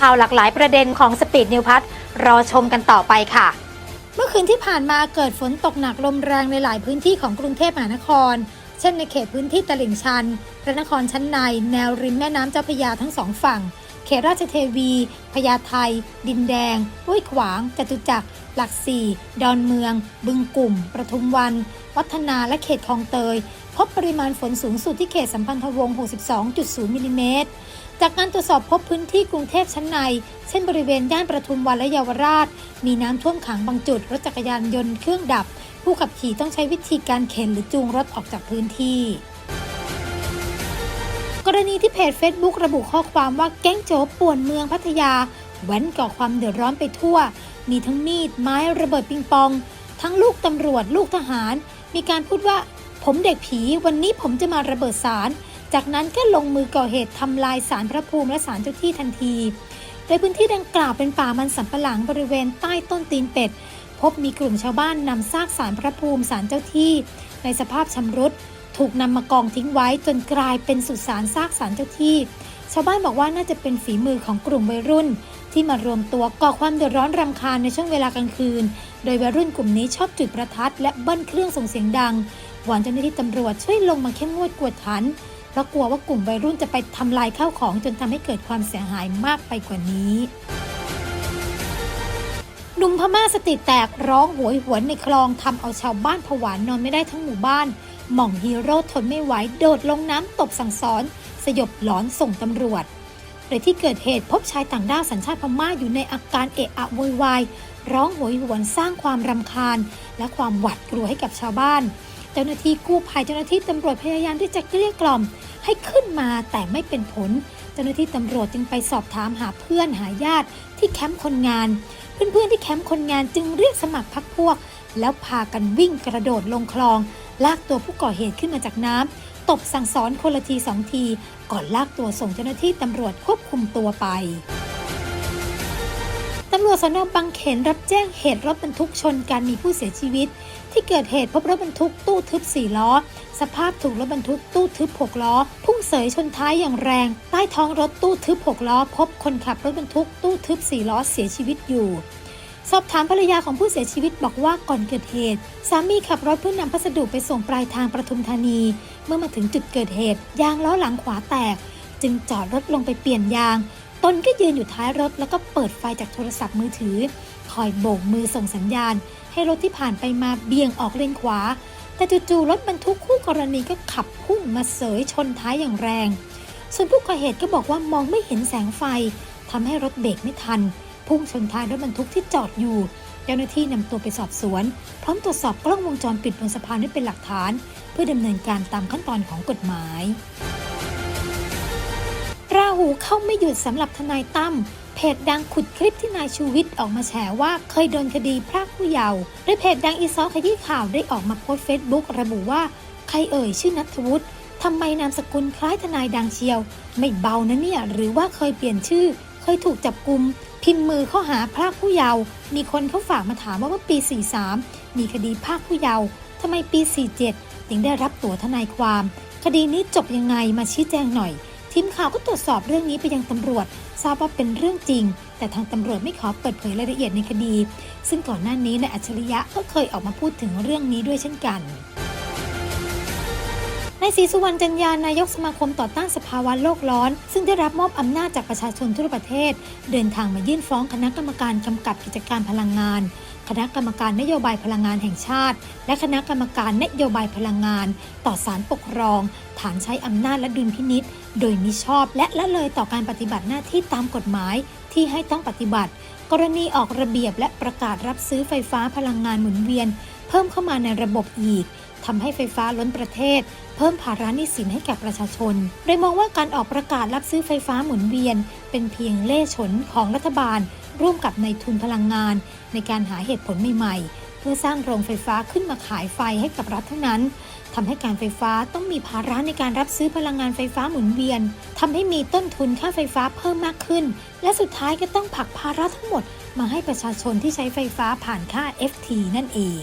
ข่าวหลากหลายประเด็นของสปีดนิวพัทรอชมกันต่อไปค่ะ เมื่อคืนที่ผ่านมาเกิดฝนตกหนักลมแรงในหลายพื้นที่ของกรุงเทพมหานคร เช่นในเขตพื้นที่ตลิ่งชันพระนครชั้นใน แนวริมแม่น้ำเจ้าพระยาทั้งสองฝั่ง เขตราชเทวี พญาไท ดินแดงห้วยขวาง จตุจักร หลักสี่ ดอนเมือง บึงกลุ่ม ประทุมวัน วัฒนา และเขตคลองเตย พบปริมาณฝนสูงสุดที่เขตสัมพันธวงศ์ 62.0มิลลิเมตร จากการตรวจสอบพบพื้นที่กรุงเทพชั้นใน เช่นบริเวณย่านประทุมวันและเยาวราช มีน้ำท่วมขังบางจุด รถจักรยานยนต์เครื่องดับ ผู้ขับขี่ต้องใช้วิธีการเข็นหรือจูงรถออกจากพื้นที่ กรณีที่เพจ Facebook ระบุข้อความว่าแก๊งโจป่วนเมืองพัทยาแว้นก่อความเดือดร้อนไปทั่ว มีทั้งมีดไม้ระเบิดปิงปอง ทั้งลูกตำรวจ ลูกทหาร มีการพูดว่า ผมเด็กผีวันนี้ผมจะมาระเบิดศาล จากนั้นก็ลงมือก่อเหตุทำลายสารพระภูมิและสารเจ้าที่ทันที โดยพื้นที่ดังกล่าวเป็นป่ามันสำปะหลังบริเวณใต้ต้นตีนเป็ด พบมีกลุ่มชาวบ้านนำซากสารพระภูมิสารเจ้าที่ ในสภาพชำรุดถูกนำมากองทิ้งไว้จนกลายเป็นสุสานซากสารเจ้าที่ ชาวบ้านบอกว่าน่าจะเป็นฝีมือของกลุ่มวัยรุ่น ที่มารวมตัวก่อความเดือดร้อนรำคาญในช่วงเวลากลางคืน โดยวัยรุ่นกลุ่มนี้ชอบจุดประทัดและเบิ้ลเครื่องส่งเสียงดังหวอนเจ้าหน้าที่ตำรวจช่วยลงมาเข้มงวดกวดขัน เพราะกลัวว่ากลุ่มวัยรุ่นจะไปทำลายข้าวของจนทำให้เกิดความเสียหายมากไปกว่านี้หนุ่มพม่าสติแตกร้องโหยหวนในคลองทำเอาชาวบ้านผวานนอนไม่ได้ทั้งหมู่บ้าน หม่องฮีโร่ทนไม่ไหวโดดลงน้ำตบสั่งสอน สยบหลอนส่งตำรวจโดยที่เกิดเหตุพบชายต่างด้าวสัญชาติพม่าอยู่ในอาการเอะอะโวยวายร้องโหยหวนสร้างความรำคาญ และความหวาดกลัวให้กับชาวบ้าน เจ้าหน้าที่กู้ภัยเจ้าหน้าที่ตำรวจพยายามที่จะเกลี้ยกล่อม ให้ขึ้นมาแต่ไม่เป็นผล เจ้าหน้าที่ตำรวจจึงไปสอบถามหาเพื่อนหาญาติที่แคมป์คนงาน เพื่อนๆที่แคมป์คนงานจึงเรียกสมัครพักพวก แล้วพากันวิ่งกระโดดลงคลอง ลากตัวผู้ก่อเหตุขึ้นมาจากน้ำตบสั่งสอนคนละทีสองที ก่อนลากตัวส่งเจ้าหน้าที่ตำรวจควบคุมตัวไป ตำรวจสนบางเขนรับแจ้งเหตุรถบรรทุกชนกันมีผู้เสียชีวิต ที่เกิดเหตุพบรถบรรทุกตู้ทึบ 4 ล้อ สภาพถูกรถบรรทุกตู้ทึบ 6 ล้อ พุ่งเสยชนท้ายอย่างแรง ใต้ท้องรถตู้ทึบ 6 ล้อ พบคนขับรถบรรทุกตู้ทึบ 4 ล้อเสียชีวิตอยู่ สอบถามภรรยาของผู้เสียชีวิตบอกว่าก่อนเกิดเหตุ สามีขับรถเพื่อนำพัสดุไปส่งปลายทางประทุมธานี เมื่อมาถึงจุดเกิดเหตุ ยางล้อหลังขวาแตก จึงจอดรถลงไปเปลี่ยนยาง ตนก็ยืนอยู่ท้ายรถแล้วก็เปิดไฟจากโทรศัพท์มือถือ คอยโบกมือส่งสัญญาณ ให้รถที่ผ่านไปมาเบี่ยงออกเลนขวา แต่จู่ๆรถบรรทุกคู่กรณีก็ขับพุ่งมาเสยชนท้ายอย่างแรง ส่วนผู้ก่อเหตุก็บอกว่ามองไม่เห็นแสงไฟทำให้รถเบรกไม่ทัน พุ่งชนท้ายรถบรรทุกที่จอดอยู่ เจ้าหน้าที่นำตัวไปสอบสวน พร้อมตรวจสอบกล้องวงจรปิดบนสะพานไว้เป็นหลักฐาน เพื่อดำเนินการตามขั้นตอนของกฎหมาย หูเข้าไม่หยุดสำหรับทนายตั้มเพจดังขุดคลิปที่นายชูวิทย์ออกมาแฉว่าเคยโดนคดีพรากผู้เยาว์โดยเพจดังอีซอขยี้ข่าวได้ออกมาโพสต์เฟซบุ๊กระบุว่าใครเอ่ยชื่อนัทวุฒิทำไมนามสกุลคล้ายทนายดังเชียว ไม่เบานะเนี่ย หรือว่าเคยเปลี่ยนชื่อ เคยถูกจับกุม พิมพ์มือข้อหาพรากผู้เยาว์มีคนเขาฝากมาถามว่าเมื่อปี 43 มีคดีพรากผู้เยาว์ทำไมปี 47 ถึงได้รับตัวทนายความ คดีนี้จบยังไงมาชี้แจงหน่อย ทีมข่าวก็ตรวจสอบเรื่องนี้ไปยังตำรวจ ทราบว่าเป็นเรื่องจริง แต่ทางตำรวจไม่ขอเปิดเผยรายละเอียดในคดี ซึ่งก่อนหน้านี้นายอัจฉริยะก็เคยออกมาพูดถึงเรื่องนี้ด้วยเช่นกัน นายศรีสุวรรณจันยานายกสมาคมต่อต้านสภาวะโลกร้อน ซึ่งได้รับมอบอำนาจจากประชาชนทั่วประเทศ เดินทางมายื่นฟ้องคณะกรรมการกำกับกิจการพลังงาน คณะกรรมการนโยบายพลังงานแห่งชาติ และคณะกรรมการนโยบายพลังงาน ต่อศาลปกครอง ฐานใช้อำนาจและดุลพินิษโดยมิชอบและละเลยต่อการปฏิบัติหน้าที่ตามกฎหมายที่ให้ต้องปฏิบัติ กรณีออกระเบียบและประกาศรับซื้อไฟฟ้าพลังงานหมุนเวียน เพิ่มเข้ามาในระบบอีก ทำให้ไฟฟ้าล้นประเทศ เพิ่มภาระหนี้สินให้แก่ประชาชน โดยมองว่าการออกประกาศรับซื้อไฟฟ้าหมุนเวียน เป็นเพียงเล่ฉนของรัฐบาล ร่วมกับในทุนพลังงาน ในการหาเหตุผลใหม่ๆ เพื่อสร้างโรงไฟฟ้าขึ้นมาขายไฟให้กับรัฐเท่านั้นทำให้การไฟฟ้าต้องมีภาระในการรับซื้อพลังงานไฟฟ้าหมุนเวียนทำให้มีต้นทุนค่าไฟฟ้าเพิ่มมากขึ้น และสุดท้ายก็ต้องผลักภาระทั้งหมด มาให้ประชาชนที่ใช้ไฟฟ้าผ่านค่า FT นั่นเอง